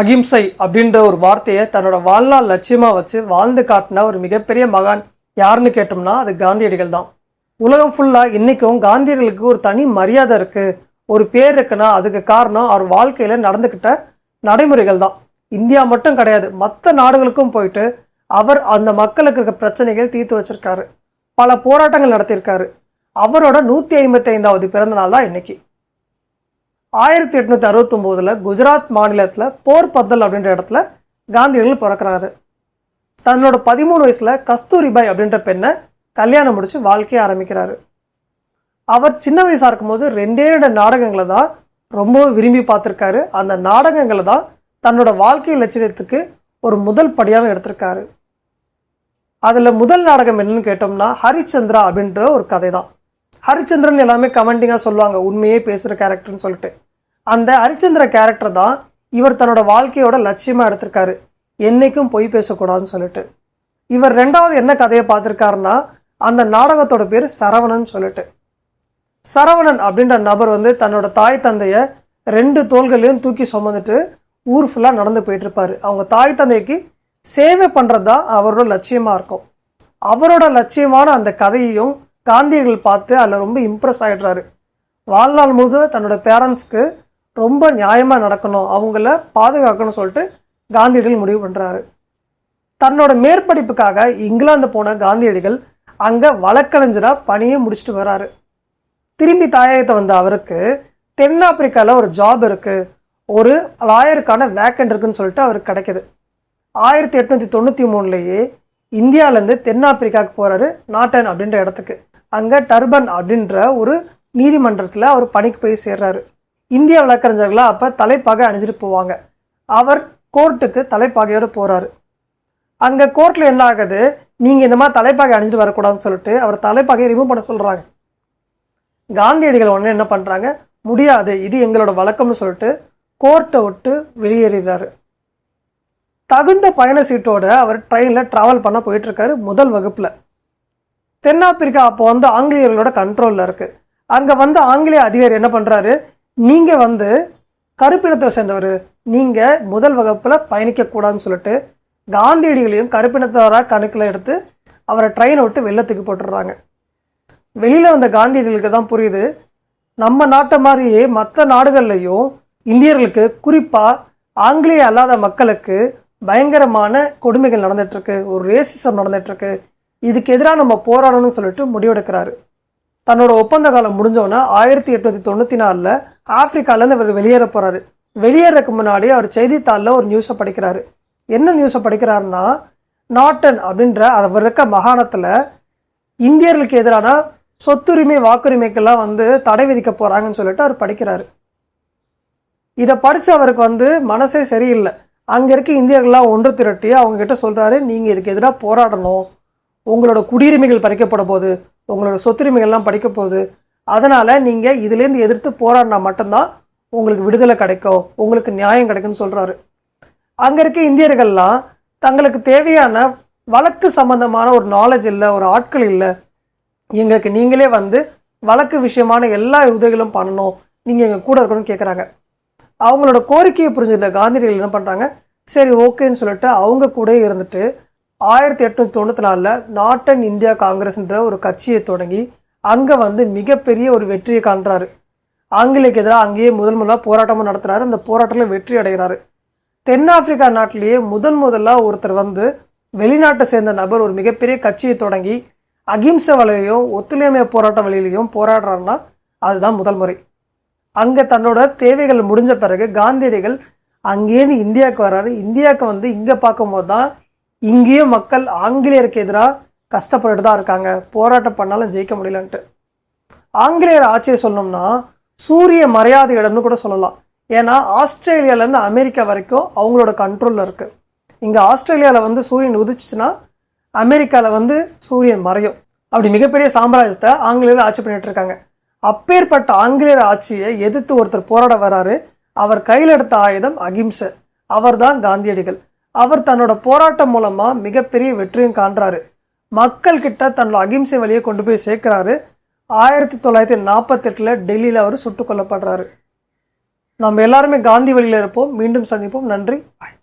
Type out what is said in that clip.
அகிம்சை அப்படின்ற ஒரு வார்த்தையை தன்னோட வாழ்நாள் லட்சியமாக வச்சு வாழ்ந்து காட்டின ஒரு மிகப்பெரிய மகான் யாருன்னு கேட்டோம்னா அது காந்தியடிகள் தான். உலகம் ஃபுல்லாக இன்றைக்கும் காந்தியடிகளுக்கு ஒரு தனி மரியாதை இருக்குது ஒரு பேர் இருக்குன்னா அதுக்கு காரணம் அவர் வாழ்க்கையில் நடந்துக்கிட்ட நடைமுறைகள் தான். இந்தியா மட்டும் கிடையாது மற்ற நாடுகளுக்கும் போயிட்டு அவர் அந்த மக்களுக்கு இருக்க பிரச்சனைகள் தீர்த்து வச்சிருக்காரு. பல போராட்டங்கள் நடத்தியிருக்காரு. அவரோட நூற்றி ஐம்பத்தி ஐந்தாவது பிறந்த நாள் தான் இன்னைக்கு. ஆயிரத்தி எட்நூத்தி அறுபத்தொம்போதில் குஜராத் மாநிலத்தில் போர் பந்தல் அப்படின்ற இடத்துல காந்தியடிகள் பிறக்கிறாரு. தன்னோட பதிமூணு வயசுல கஸ்தூரிபாய் அப்படின்ற பெண்ணை கல்யாணம் முடிச்சு வாழ்க்கையை ஆரம்பிக்கிறாரு. அவர் சின்ன வயசா இருக்கும்போது ரெண்டே ரெண்டு நாடகங்களை தான் ரொம்ப விரும்பி பார்த்துருக்காரு. அந்த நாடகங்களை தான் தன்னோட வாழ்க்கை லட்சியத்துக்கு ஒரு முதல் படியாக எடுத்திருக்காரு. அதில் முதல் நாடகம் என்னன்னு கேட்டோம்னா ஹரிச்சந்திரா அப்படின்ற ஒரு கதை தான் ஹரிச்சந்திரன் எல்லாமே கமெண்டிங்காக சொல்லுவாங்க. உண்மையே பேசுகிற கேரக்டர்னு சொல்லிட்டு. அந்த ஹரிச்சந்திர கேரக்டர் தான் இவர் தன்னோட வாழ்க்கையோட லட்சியமாக எடுத்திருக்காரு. என்னைக்கும் பொய் பேசக்கூடாதுன்னு சொல்லிட்டு. இவர் ரெண்டாவது என்ன கதையை பார்த்துருக்காருன்னா அந்த நாடகத்தோட பேர் சரவணன் சொல்லிட்டு. சரவணன் அப்படின்ற நபர் வந்து தன்னோட தாய் தந்தையை ரெண்டு தோள்களையும் தூக்கி சுமந்துட்டு ஊர் ஃபுல்லாக நடந்து போயிட்டுருப்பார். அவங்க தாய் தந்தைக்கு சேவை பண்ணுறது தான் அவரோட லட்சியமாக இருக்கும். அவரோட லட்சியமான அந்த கதையையும் காந்தியர்கள் பார்த்து அதில் ரொம்ப இம்ப்ரெஸ் ஆகிடுறாரு வாழ்நாள் முழுவதும் தன்னோட பேரண்ட்ஸ்க்கு ரொம்ப நியாயமாக நடக்கணும் அவங்கள பாதுகாக்கணும்னு சொல்லிட்டு காந்தியடிகள் முடிவு பண்ணுறாரு தன்னோட மேற்படிப்புக்காக இங்கிலாந்து போன காந்தியடிகள் அங்கே வழக்கறிஞராக பணியை முடிச்சுட்டு வராரு. திரும்பி தாயகத்தை வந்த அவருக்கு தென்னாப்பிரிக்காவில் ஒரு ஜாப் இருக்குது ஒரு லாயருக்கான வேக்கண்ட் இருக்குன்னு சொல்லிட்டு அவருக்கு கிடைக்குது. ஆயிரத்தி எட்நூற்றி தொண்ணூற்றி மூணுலேயே இந்தியாவிலேருந்து தென்னாப்பிரிக்காவுக்கு போகிறாரு நாட்டன் அப்படின்ற இடத்துக்கு. அங்கே டர்பன் அப்படின்ற ஒரு நீதிமன்றத்தில் அவர் பணிக்கு போய் சேர்றாரு. இந்திய வழக்கறிஞர்களாக அப்போ தலைப்பாகை அணிஞ்சிட்டு போவாங்க. அவர் கோர்ட்டுக்கு தலைப்பாகையோடு போகிறாரு அங்கே கோர்ட்டில் என்ன ஆகுது? நீங்கள் இந்த மாதிரி தலைப்பாகை அணிஞ்சிட்டு வரக்கூடாதுன்னு சொல்லிட்டு அவர் தலைப்பாகையை ரிமூவ் பண்ண சொல்கிறாங்க காந்தியடிகள் உடனே என்ன பண்ணுறாங்க முடியாது இது எங்களோட வழக்கம்னு சொல்லிட்டு கோர்ட்டை விட்டு வெளியேறிடுறாரு தகுந்த பயண சீட்டோட அவர் ட்ரெயினில் ட்ராவல் பண்ண போயிட்டுருக்காரு முதல் வகுப்பில். தென்னாப்பிரிக்கா அப்போ வந்து ஆங்கிலேயர்களோட கண்ட்ரோலில் இருக்குது அங்கே வந்து ஆங்கிலேய அதிகாரி என்ன பண்ணுறாரு நீங்கள் வந்து கருப்பினத்தை சேர்ந்தவர். நீங்கள் முதல் வகுப்பில் பயணிக்கக்கூடாதுன்னு சொல்லிட்டு காந்தியடிகளையும் கருப்பினத்தவராக கணக்கில் எடுத்து அவரை ட்ரெயினை விட்டு வெள்ளத்துக்கு போட்டுடுறாங்க. வெளியில் வந்த காந்தியடிகளுக்கு தான் புரியுது. நம்ம நாட்டை மாதிரியே மற்ற நாடுகள்லையும் இந்தியர்களுக்கு குறிப்பாக ஆங்கிலேய அல்லாத மக்களுக்கு பயங்கரமான கொடுமைகள் நடந்துட்டுருக்கு. ஒரு ரேசிசம் நடந்துட்டுருக்கு. இதுக்கு எதிராக நம்ம போராடணும்னு சொல்லிட்டு முடிவெடுக்கிறாரு. தன்னோட ஒப்பந்த காலம் முடிஞ்சோன்னா ஆயிரத்தி எட்நூற்றி தொண்ணூற்றி நாலில் ஆப்பிரிக்காலேருந்து இவர் வெளியேற போகிறாரு வெளியேறதுக்கு முன்னாடி அவர் செய்தித்தாளில் ஒரு நியூஸை படிக்கிறாரு. என்ன நியூஸை படிக்கிறாருன்னா நாட்டன் அப்படின்ற அவர் இருக்க மாகாணத்தில் இந்தியர்களுக்கு எதிரான சொத்துரிமை வாக்குரிமைக்கெல்லாம் வந்து தடை விதிக்க போகிறாங்கன்னு சொல்லிட்டு அவர் படிக்கிறாரு. இதை படித்து அவருக்கு வந்து மனசே சரியில்லை. அங்கே இருக்க இந்தியர்கள்லாம் ஒன்று திரட்டி அவங்கக்கிட்ட சொல்கிறாரு நீங்கள் இதுக்கு எதிராக போராடணும். உங்களோட குடியுரிமைகள் பறிக்கப்பட போகுது உங்களோட சொத்துரிமைகள்லாம் படிக்க போகுது அதனால் நீங்கள் இதுலேருந்து எதிர்த்து போராடினா மட்டும்தான் உங்களுக்கு விடுதலை கிடைக்கும் உங்களுக்கு நியாயம் கிடைக்கும்னு சொல்கிறாரு அங்கே இருக்க இந்தியர்கள்லாம் தங்களுக்கு தேவையான வழக்கு சம்பந்தமான ஒரு நாலேஜ் இல்லை ஒரு ஆட்கள் இல்லை. எங்களுக்கு நீங்களே வந்து வழக்கு விஷயமான எல்லா உதவிகளும் பண்ணணும் நீங்கள் எங்கள் கூட இருக்கணும்னு கேட்குறாங்க அவங்களோட கோரிக்கையை புரிஞ்சுட்ட காந்தியடிகள் என்ன பண்ணுறாங்க சரி ஓகேன்னு சொல்லிட்டு அவங்க கூட இருந்துட்டு ஆயிரத்தி எட்நூத்தி தொண்ணூற்றி நாலில் நாட்டன் இந்தியா காங்கிரஸ்ன்ற ஒரு கட்சியை தொடங்கி அங்கே வந்து மிகப்பெரிய ஒரு வெற்றியை காண்றாரு. ஆங்கிலேயக்கு எதிராக அங்கேயே முதல் முதலாக போராட்டமும் நடத்துகிறாரு அந்த போராட்டத்தில் வெற்றி அடைகிறாரு. தென்னாப்பிரிக்கா நாட்டிலேயே முதன் முதலாக ஒருத்தர் வந்து வெளிநாட்டை சேர்ந்த நபர் ஒரு மிகப்பெரிய கட்சியை தொடங்கி அகிம்சை வலையிலையும் ஒத்துழையாமை போராட்ட வழியிலையும் போராடுறாருன்னா அதுதான் முதல் முறை. அங்கே தன்னோட தேவைகள் முடிஞ்ச பிறகு காந்தியடிகள் அங்கேருந்து இந்தியாவுக்கு வர்றாரு. இந்தியாவுக்கு வந்து இங்கே பார்க்கும்போது தான் இங்கேயும் மக்கள் ஆங்கிலேயருக்கு எதிராக கஷ்டப்பட்டுட்டு தான் இருக்காங்க. போராட்டம் பண்ணாலும் ஜெயிக்க முடியலன்ட்டு. ஆங்கிலேயர் ஆட்சியை சொல்லணும்னா சூரிய மரியாதை இடம்னு கூட சொல்லலாம். ஏன்னா ஆஸ்திரேலியாவிலேருந்து அமெரிக்கா வரைக்கும் அவங்களோட கண்ட்ரோலில் இருக்குது இங்கே ஆஸ்திரேலியாவில் வந்து சூரியன் உதிச்சிச்சுன்னா அமெரிக்காவில் வந்து சூரியன் மறையும். அப்படி மிகப்பெரிய சாம்ராஜ்யத்தை ஆங்கிலேயர் ஆட்சி பண்ணிட்டு இருக்காங்க. அப்பேற்பட்ட ஆங்கிலேயர் ஆட்சியை எதிர்த்து ஒருத்தர் போராட வராரு. அவர் கையில் எடுத்த ஆயுதம் அகிம்சை. அவர்தான் காந்தியடிகள். அவர் தன்னோட போராட்டம் மூலமாக மிகப்பெரிய வெற்றியும் காண்றாரு. மக்கள் கிட்ட தன்னோட அகிம்சை வழியை கொண்டு போய் சேர்க்கிறாரு. ஆயிரத்தி தொள்ளாயிரத்தி நாற்பத்தெட்டில் டெல்லியில் அவர் சுட்டுக் கொல்லப்படுறாரு. நம்ம எல்லாருமே காந்தி வழியில் இருப்போம். மீண்டும் சந்திப்போம். நன்றி. பாய்